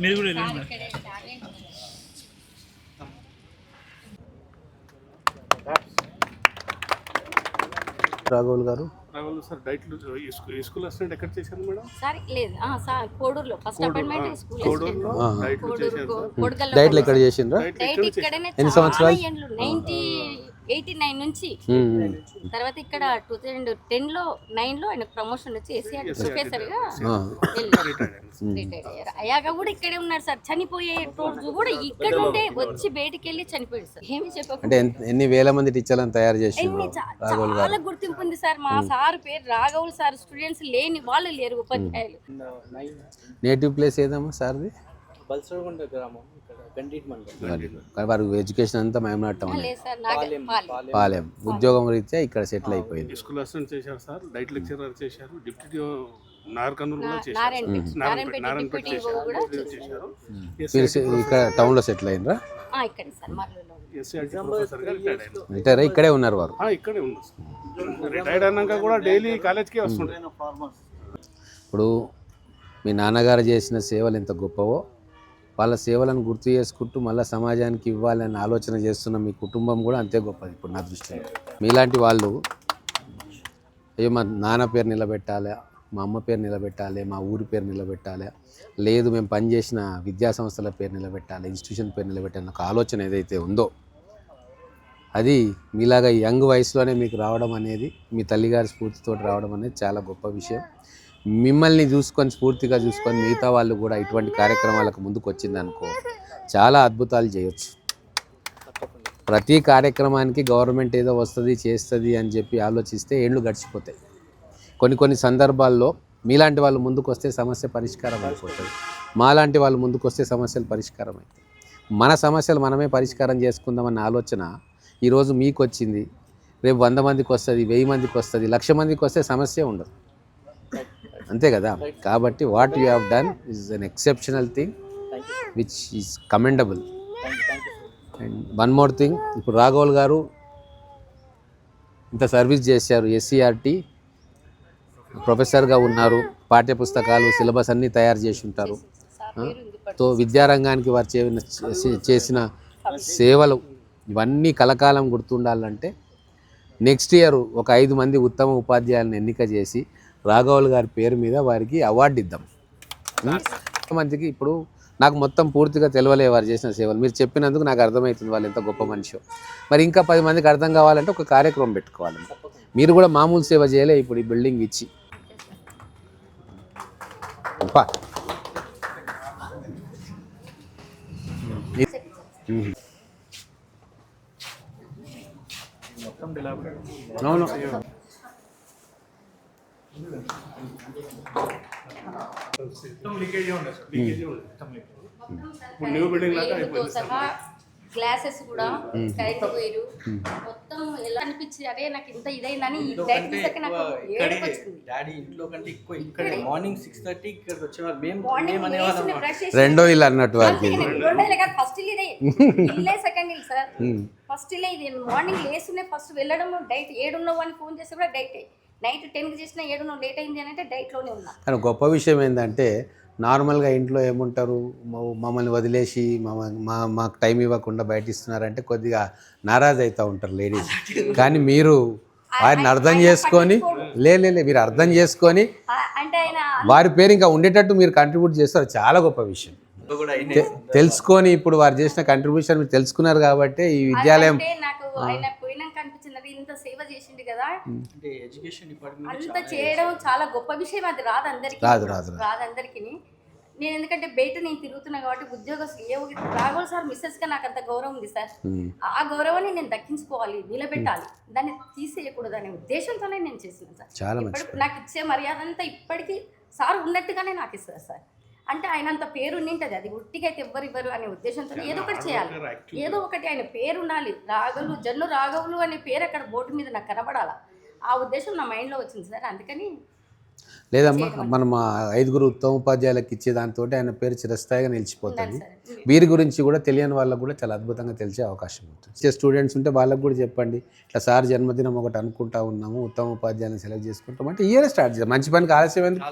మీరు కూడా. రాఘవులు గారు. రాఘవులు సార్ డైట్లు ఈ స్కూ- ఈ స్కూల్ అసిస్టెంట్ ఎక్కడ చేశారు మేడం? సార్ లేదు. ఆ, సార్ కోడూరులో. ఫస్ట్ అపాయింట్మెంట్ స్కూల్ కోడూరులో. డైట్లు కోడూరు చేశారు సార్. డైట్లు ఎక్కడ చేసిండ్రా? డైట్ ఇక్కడనే ఎన్ని సంవత్సరాలు? ఏండ్లు నైన్టీ ఎయిటీ నైన్ నుంచి. తర్వాత ఇక్కడ టూ థౌజండ్ టెన్లో నైన్లో ఆయన ప్రమోషన్ వచ్చి ఎస్సీఆర్ ప్రొఫెసర్గా ఆ, రిటైర్ అయ్యారు. అయ్యాక కూడా ఇక్కడే ఉన్నారు సార్. చనిపోయే రోజు కూడా ఇక్కడ నుండే వచ్చి బయటికి వెళ్ళి చనిపోయాడు సార్. ఏమి చెప్పకుండా. అంటే ఎన్- ఎన్ని వేల మంది టీచర్లను తయారు చేసిండ్రు ఎన్ని చా- రాఘవులు గారు? చాలా గుర్తింపు ఉంది సార్. మా సార్ పేరు రాఘవులు సార్. స్టూడెంట్స్ లేని వాళ్ళు లేరు ఉపాధ్యాయులు. నేటివ్ ప్లేస్ ఏదమ్మా సార్ది? బల్సరగొండ గ్రామం ఇక్కడ గండిట్ మండలం. కానీ వారు ఎడ్యుకేషన్ అంతా మేమనాడు టౌన్ లేదు సార్ నాగ పాలెం. పాలెం. ఉద్యోగం రీత్యా ఇక్కడ సెటిల్ అయిపోయింది. స్కూల్ అసిస్టెంట్ చేశారు సార్ డైట్ లెక్చరర్ చేశారు డిప్యూటీ కూడా చేశారు నారాయణపేట నారాయణపేట నారాయణపేట నారాయణపేట డిప్యూటీ చేశారు. కూడా డిప్యూటీ చేశారు. చేశారు. మీరు సె- ఇక్కడ టౌన్లో సెటిల్ అయినరా ఆ, ఇక్కడ సార్ మర్రిలో ఎస్సీఆర్టీ ప్రొఫెసర్గా రిటైర్డ్ అయ్యారు రిటైర్ అయ్యి ఇక్కడే ఉన్నారు వారు. ఆ, ఇక్కడే ఉంది సార్. రిటైర్డ్ అన్నాక కూడా డైలీ కాలేజ్కే వస్తుండే. ఇప్పుడు మీ నాన్నగారు చేసిన సేవలు ఎంత గొప్పవో వాళ్ళ సేవలను గుర్తు చేసుకుంటూ మళ్ళీ సమాజానికి ఇవ్వాలని ఆలోచన చేస్తున్న మీ కుటుంబం కూడా అంతే గొప్పది ఇప్పుడు నా దృష్టిలో. మీలాంటి వాళ్ళు అయ్యో మా నాన్న పేరు నిలబెట్టాలి మా అమ్మ పేరు నిలబెట్టాలి మా ఊరి పేరు నిలబెట్టాలి లేదు మేము పనిచేసిన విద్యా సంస్థల పేరు నిలబెట్టాలి ఇన్స్టిట్యూషన్ పేరు నిలబెట్టాలి ఒక ఆలోచన ఏదైతే ఉందో అది మీలాగా యంగ్ వయసులోనే మీకు రావడం అనేది మీ తల్లిగారి స్ఫూర్తితో రావడం అనేది చాలా గొప్ప విషయం. మిమ్మల్ని చూసుకొని స్ఫూర్తిగా చూసుకొని మిగతా వాళ్ళు కూడా ఇటువంటి కార్యక్రమాలకు ముందుకు వచ్చిందనుకో చాలా అద్భుతాలు చేయొచ్చు. ప్రతి కార్యక్రమానికి గవర్నమెంట్ ఏదో వస్తుంది చేస్తుంది అని చెప్పి ఆలోచిస్తే ఏళ్ళు గడిచిపోతాయి. కొన్ని కొన్ని సందర్భాల్లో మీలాంటి వాళ్ళు ముందుకు వస్తే సమస్య పరిష్కారం అయిపోతుంది. మాలాంటి వాళ్ళు ముందుకు వస్తే సమస్యలు పరిష్కారం అవుతాయి మన సమస్యలు మనమే పరిష్కారం చేసుకుందామన్న ఆలోచన ఈరోజు మీకు వచ్చింది రేపు వంద మందికి వస్తుంది వెయ్యి మందికి వస్తుంది లక్ష మందికి వస్తే సమస్య ఉండదు. అంతే కదా? కాబట్టి what you have done is an exceptional thing which is commendable and one more thing ఇప్పుడు రాఘవుల్ గారు ఇంత సర్వీస్ చేశారు ఎస్సీఆర్టీ ప్రొఫెసర్గా ఉన్నారు పాఠ్యపుస్తకాలు సిలబస్ అన్నీ తయారు చేసి ఉంటారు. తో విద్యారంగానికి వారు చేసిన చేసి- చేసిన సేవలు ఇవన్నీ కలకాలం గుర్తుండాలంటే నెక్స్ట్ ఇయర్ ఒక ఐదు మంది ఉత్తమ ఉపాధ్యాయులను ఎన్నిక చేసి రాఘవులు గారి పేరు మీద వారికి అవార్డు ఇద్దాం. మందికి ఇప్పుడు నాకు మొత్తం పూర్తిగా తెలవలే వారు చేసిన సేవలు. మీరు చెప్పినందుకు నాకు అర్థమవుతుంది వాళ్ళు ఎంత గొప్ప మనిషి. మరి ఇంకా పది మందికి అర్థం కావాలంటే ఒక కార్యక్రమం పెట్టుకోవాలి. మీరు కూడా మామూలు సేవ చేయలే ఇప్పుడు ఈ బిల్డింగ్ ఇచ్చి. అవును. గ్లాసెస్ కూడా కరెంట్ పోయిరు మొత్తం ఎలా అనిపించి అరే నాకు ఇంత ఇదైందని డైట్ నాకు ఏడుపు వచ్చింది. డాడీ ఇంట్లో కంటే ఎక్కువ ఇక్కడ? మార్నింగ్ సిక్స్ థర్టీ ఇక్కడ వచ్చేవారు మేము రెండో ఇల్లు అన్నట్టు కాదు ఫస్ట్ ఇదే. ఇల్లే సెకండ్ ఇల్లు సార్ ఫస్ట్ ఇల్లే ఇది. మార్నింగ్ లేస్తునే ఫస్ట్ వెళ్ళడం డైట్ ఏడున్నావు అని ఫోన్ చేస్తే కూడా డైట్. నైట్ టెన్కి చేసిన ఏడున్నావు లేట్ అయింది అని అంటే డైట్లోనే ఉన్నా. కానీ గొప్ప విషయం ఏంటంటే నార్మల్గా ఇంట్లో ఏముంటారు? మమ్మల్ని వదిలేసి మా మాకు టైం ఇవ్వకుండా బయట ఇస్తున్నారంటే కొద్దిగా నారాజ్ అవుతూ ఉంటారు లేడీస్ కానీ మీరు వారిని అర్థం చేసుకొని లే లే, లే, మీరు అర్థం చేసుకొని ఆ, అంటే ఆయన వారి పేరు ఇంకా ఉండేటట్టు మీరు కంట్రిబ్యూట్ చేస్తారు. చాలా గొప్ప విషయం. తెలుసుకొని ఇప్పుడు వారు చేసిన కంట్రిబ్యూషన్ మీరు తెలుసుకున్నారు కాబట్టి ఈ విద్యాలయం అంటే నాకు ఆయన పోయినాక అనిపించింది అది ఇంత సేవ చేసిండు కదా అంటే ఎడ్యుకేషన్ డిపార్ట్మెంట్ అంత చేయడం చాలా గొప్ప విషయం అది రాదు అందరికి. రాదు, రాదు, రాదు. అందరికి నేను ఎందుకంటే బయట నేను తిరుగుతున్నా కాబట్టి ఉద్యోగస్తులు ఏ ఒక- రాఘవులు సార్ మిస్సెస్గా నాకు అంత గౌరవం ఉంది సార్. ఉమ్. ఆ గౌరవాన్ని నేను దక్కించుకోవాలి నిలబెట్టాలి. దాన్ని తీసేయకూడదు అనే ఉద్దేశంతోనే నేను చేసిన సార్. చాలా నాకు ఇచ్చే మర్యాద అంతా ఇప్పటికీ సార్ ఉన్నట్టుగానే నాకు ఇస్తారు సార్. అంటే ఆయన అంత పేరు ఉండింటది అది ఉట్టిగా అయితే ఎవ్వరు ఇవ్వరు అనే ఉద్దేశంతో ఏదో ఒకటి చేయాలి. ఏదో ఒకటి ఆయన పేరు ఉండాలి రాఘవులు జన్ను రాఘవులు అనే పేరు అక్కడ బోర్డు మీద నాకు కనబడాలా? ఆ ఉద్దేశం నా మైండ్లో వచ్చింది సార్. అందుకని లేదమ్మా మనం ఐదుగురు ఉత్తమ ఉపాధ్యాయులకు ఇచ్చే దాంతో ఆయన పేరు చిరస్థాయిగా నిలిచిపోతుంది. వీరి గురించి కూడా తెలియని వాళ్ళకు కూడా చాలా అద్భుతంగా తెలిసే అవకాశం ఉంటుంది. స్టూడెంట్స్ ఉంటే వాళ్ళకు కూడా చెప్పండి. ఇట్లా సార్ జన్మదినం ఒకటి అనుకుంటా ఉన్నాము ఉత్తమ ఉపాధ్యాయులను సెలెక్ట్ చేసుకుంటాం అంటే ఇయర్ స్టార్ట్ చేయాలి. మంచి పనికి ఆలస్యం ఎందుకు?